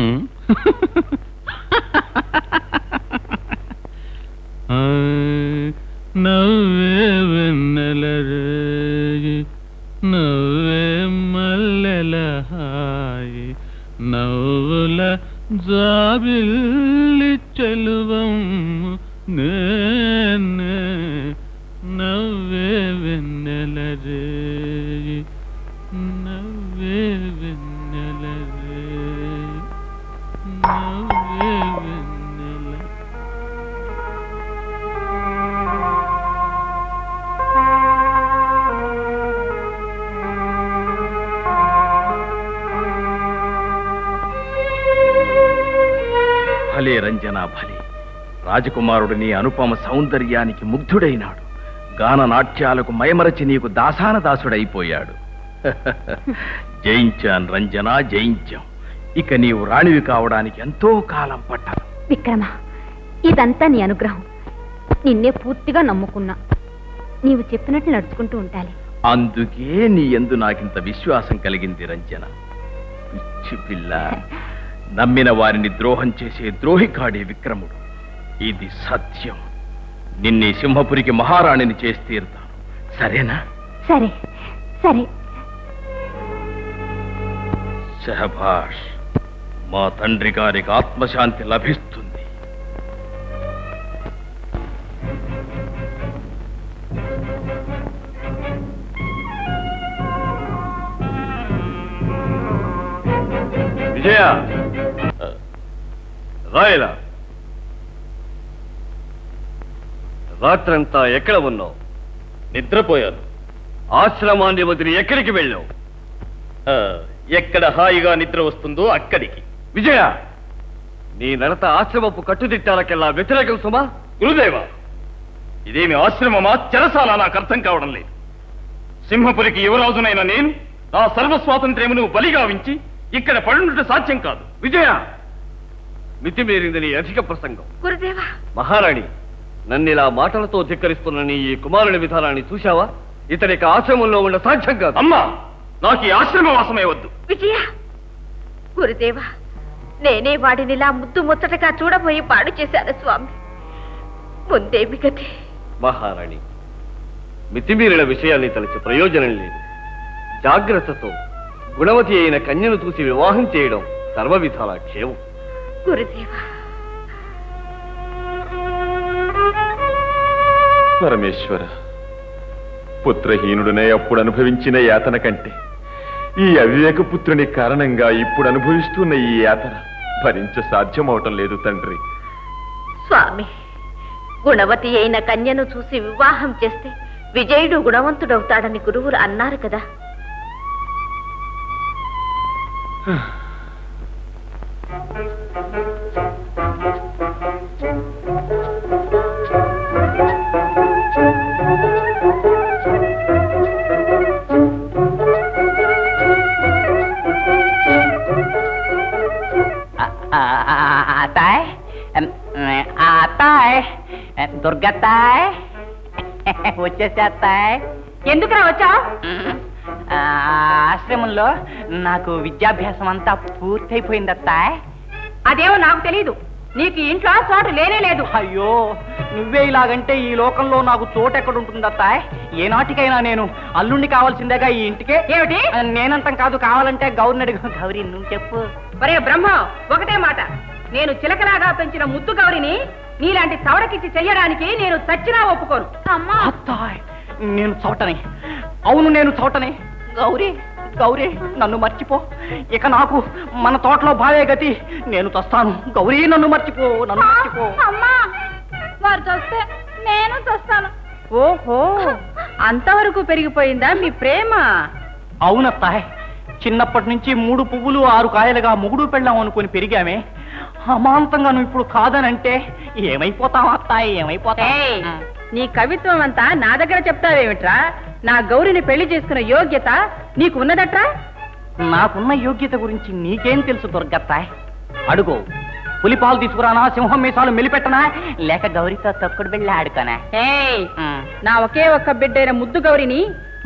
నవ్వే వెన్నెల రేగి, నవ్వే మల్లెల హాయి నవ్వుల జాబిల్లి చెలువం నే. భలే రంజనా భలే రాజకుమారుడు నీ అనుపమ సౌందర్యానికి ముగ్ధుడైనాడు. గాన నాట్యాలకు మయమరచి నీకు దాసాన దాసుడైపోయాడు జయించాను రంజనా జయించాం. ఇక నీవు రాణివి కావడానికి ఎంతో కాలం పట్టదు. విక్రమ ఇదంతా నీ అనుగ్రహం. నిన్నే పూర్తిగా నమ్ముకున్నా. నీవు చెప్పినట్లు నడుచుకుంటూ ఉండాలి అందుకే నీ ఎందు నాకింత విశ్వాసం కలిగింది రంజన. పిచ్చి పిల్ల. నమ్మిన వారిని ద్రోహం చేసే ద్రోహికాడే విక్రముడు. ఇది సత్యం. నిన్నే సింహపురికి మహారాణిని చేసి తీరుతాను. సరేనా? సరే సరే. శహభాష్ మా తండ్రి గారికి ఆత్మశాంతి లభిస్తుంది. విజయ. రాయలా. రాత్రంతా ఎక్కడ ఉన్నావు? నిద్రపోయాను. ఆశ్రమాన్ని వదిలి ఎక్కడికి వెళ్ళావు? ఎక్కడ హాయిగా నిద్ర వస్తుందో అక్కడికి. విజయ నీ నడత ఆశ్రమపు కట్టుదిట్టాలకెల్లా వ్యతిరేకం సుమా? గురుదేవ ఇదేమి ఆశ్రమమా? చెరసాల నాకు అర్థం కావడం లేదు. సింహపురికి యువరాజునైన నేను నా సర్వ స్వాతంత్ర్యమును బలిగావించి ఇక్కడ పడుండుట సాధ్యం కాదు. విజయ మితిమీరింది నీ అధిక ప్రసంగం. గురుదేవా. మహారాణి నన్నిలా మాటలతో ధిక్కరిస్తున్న నీ ఈ కుమారుని విధానాన్ని చూశావా? ఇతనికి ఆశ్రమంలో ఉన్న సాధ్యం కాదు. అమ్మా నాకు ఈ ఆశ్రమవాసమే వద్దు. విజయ గురుదేవా నేనే వాడినిలా ముద్దు ముచ్చటగా చూడబోయి పాడు చేశాను స్వామి. ముందేమి గతి మహారాణి మితిమీరిన విషయాన్ని తలచి ప్రయోజనం లేదు. జాగ్రత్తతో గుణవతి అయిన కన్యను చూసి వివాహం చేయడం సర్వ విధాల క్షేమం. గురుదేవా. పరమేశ్వర పుత్రహీనుడనే అప్పుడు అనుభవించిన యాతన కంటే ఈ అవివేక పుత్రుని కారణంగా ఇప్పుడు అనుభవిస్తున్న ఈ యాతన భరించ సాధ్యమవటం లేదు తండ్రి. స్వామి గుణవతి అయిన కన్యను చూసి వివాహం చేస్తే విజయుడు గుణవంతుడవుతాడని గురువులు అన్నారు కదా. అత్తాయ్ అత్తాయ్ దుర్గత్తాయ్ వచ్చేసి ఎందుకురా వచ్చావు? ఆశ్రమంలో నాకు విద్యాభ్యాసం అంతా పూర్తయిపోయింది అత్తాయ్ అదేమో నాకు తెలీదు. నీకు ఇంట్లో చోటు లేనే లేదు. అయ్యో నువ్వే ఇలాగంటే ఈ లోకంలో నాకు చోటు ఎక్కడ ఉంటుంది అత్తాయ్ ఏనాటికైనా నేను అల్లుండి కావాల్సిందేగా ఈ ఇంటికే? ఏమిటి? నేనంతం కాదు కావాలంటే గౌరిని గౌరీ నువ్వు చెప్పు. ఒరే బ్రహ్మ ఒకటే మాట. నేను చిలకలాగా పెంచిన ముద్దు గౌరిని నీలాంటి చవడకిచ్చి చెయ్యడానికి నేను చచ్చినా ఒప్పుకోను. అమ్మా! అత్తాయ్! నేను చోటని అవును నేను చోటని గౌరీ గౌరీ నన్ను మర్చిపో. ఇక నాకు మన తోటలో భావే గతి. నేను చస్తాను. గౌరీ నన్ను మర్చిపో నన్ను మర్చిపో. అమ్మా వారు చూస్తే నేను చూస్తాను. ఓహో అంతవరకు పెరిగిపోయిందా మీ ప్రేమ? అవునత్తాయ్ చిన్నప్పటి నుంచి మూడు పువ్వులు ఆరు కాయలుగా ముగుడు పెళ్ళాం అనుకుని పెరిగామే. అమాంతంగా నువ్వు ఇప్పుడు కాదనంటే ఏమైపోతాం అత్తాయి ఏమైపోతా నీ కవిత్వం అంతా నా దగ్గర చెప్తావేమిట్రా? నా గౌరిని పెళ్ళి చేసుకున్న యోగ్యత నీకు ఉన్నదట్రా? నాకున్న యోగ్యత గురించి నీకేం తెలుసు దుర్గత్తాయ్ అడుగు. పులిపాలు తీసుకురానా? సింహం మీసాలు మెలిపెట్టనా? లేక గౌరితో తొక్కుడు వెళ్ళి ఆడుకోనా? నా ఒకే ఒక్క బిడ్డైన ముద్దు గౌరిని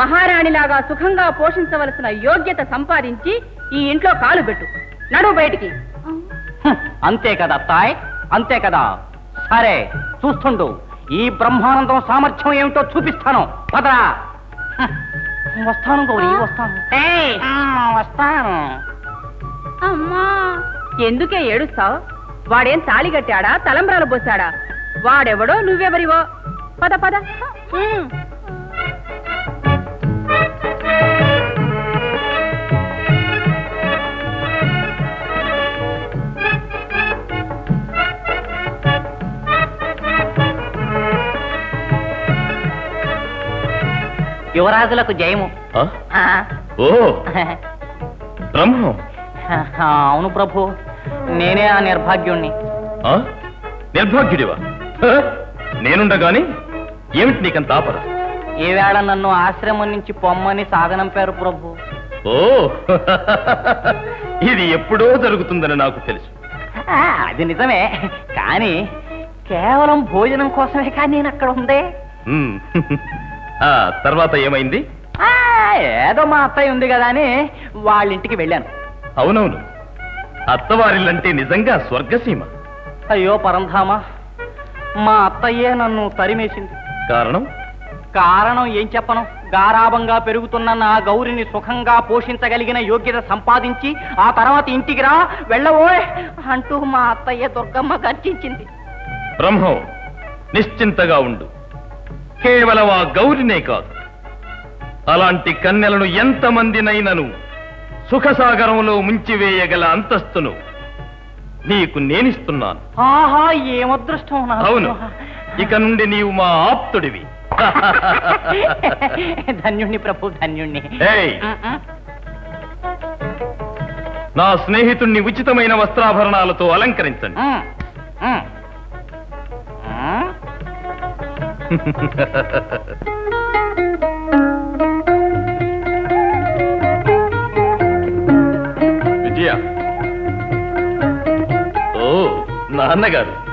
మహారాణిలాగా సుఖంగా పోషించవలసిన యోగ్యత సంపాదించి ఈ ఇంట్లో కాలు పెట్టు. నడు బయటికి. అంతే కదా తాయ్ అంతే కదా. సరే చూస్తుండు. ఈ బ్రహ్మానందం సామర్థ్యం ఏమిటో చూపిస్తాను. పదరా. వస్తాను గౌరీ వస్తాను. ఆ, వస్తాను. అమ్మా! ఎందుకే ఏడుస్తావు? వాడేం తాళి కట్టాడా తలంబ్రాలు పోసాడా వాడెవడో నువ్వెవరివో? పద పద. యువరాజులకు జయము. ఓ బ్రహ్మం. అవును ప్రభు. నేనే ఆ నిర్భాగ్యుణ్ణి? నిర్భాగ్యుడివా? నేనుండగాని ఏమిటి నీకంత ఆపర ఈవేళ నన్ను ఆశ్రమం నుంచి పొమ్మని సాగనంపారు ప్రభు. ఓ ఇది ఎప్పుడో జరుగుతుందని నాకు తెలుసు. అది నిజమే. కానీ కేవలం భోజనం కోసమే కానీ నేను అక్కడ ఉందే తర్వాత ఏమైంది? ఆ, ఏదో మా అత్తయ్య ఉంది కదా అని వాళ్ళ ఇంటికి వెళ్ళాను. అవునవును. అత్తవారిల్లంటే నిజంగా స్వర్గసీమ. అయ్యో పరంధామా మా అత్తయ్యే నన్ను తరిమేసింది. కారణం? కారణం ఏం చెప్పను? గారాభంగా పెరుగుతున్న నా గౌరిని సుఖంగా పోషించగలిగిన యోగ్యత సంపాదించి ఆ తర్వాత ఇంటికి రా వెళ్ళవోయ్ అంటూ మా అత్తయ్య దుర్గమ్మ గర్జించింది. బ్రహ్మం నిశ్చింతగా ఉండు. కేవలం ఆ గౌరినే కాదు. అలాంటి కన్యలను ఎంతమందినైనను సుఖసాగరంలో ముంచివేయగల అంతస్తును నీకు నేనిస్తున్నాను. ఆహా ఏమదృష్టం. అవును. ఇక నుండి నీవు మా ఆప్తుడివి. ధన్యుణ్ణి ప్రభు ధన్యుణ్ణి. నా స్నేహితుణ్ణి ఉచితమైన వస్త్రాభరణాలతో అలంకరించండి. విజయ. ఓ నాన్నగారు.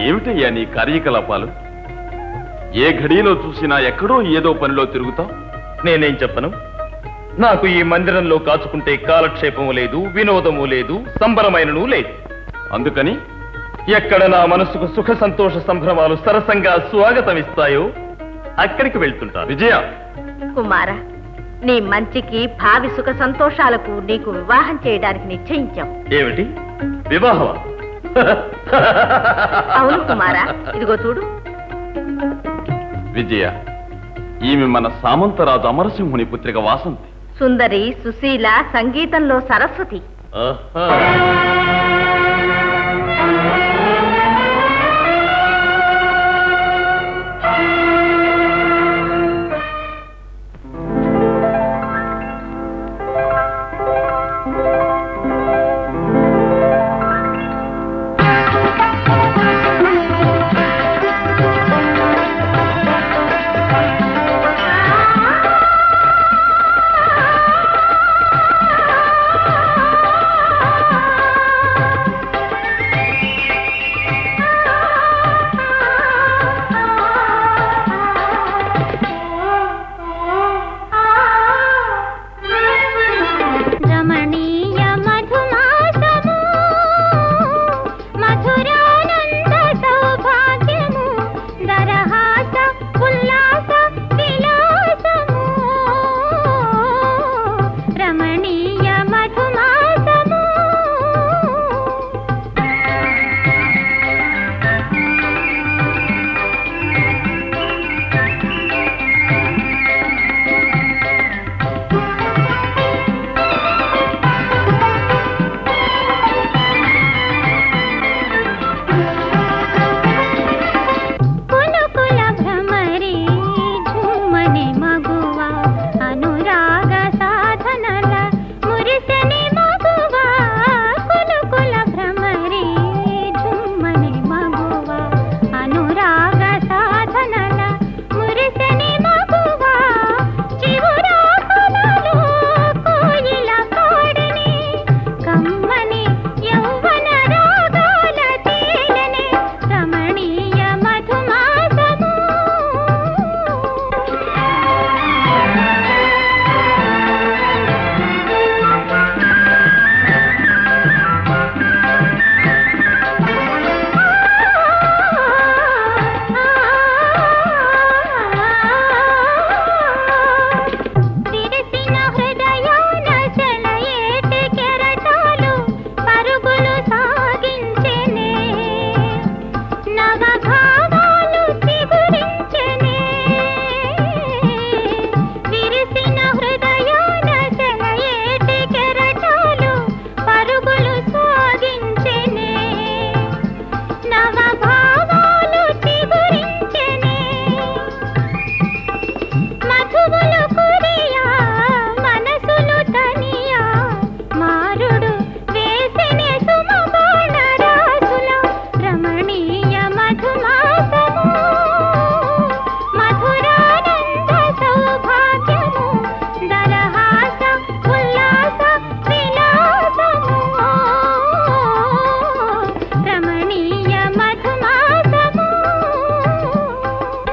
ఏమిటయ్యా నీ కార్యకలాపాలు? ఏ ఘడియలో చూసినా ఎక్కడో ఏదో పనిలో తిరుగుతావు? నేనేం చెప్పను? నాకు ఈ మందిరంలో కాచుకుంటే కాలక్షేపము లేదు వినోదము లేదు సంబరమైనను లేదు. అందుకని ఎక్కడ నా మనసుకు సుఖ సంతోష సంభ్రమాలు సరసంగా స్వాగతమిస్తాయో అక్కడికి వెళ్తుంటాను విజయ! కుమార నీ మంచికి భావి సుఖ సంతోషాలకు నీకు వివాహం చేయడానికి నిశ్చయించాం. ఏమిటి? వివాహమా? అవును కుమారా ఇదిగో చూడు. విజయ ఈమె మన సామంతరాజు అమరసింహుని పుత్రిక వాసంతి. సుందరి సుశీల సంగీతంలో సరస్వతి. ఆహా.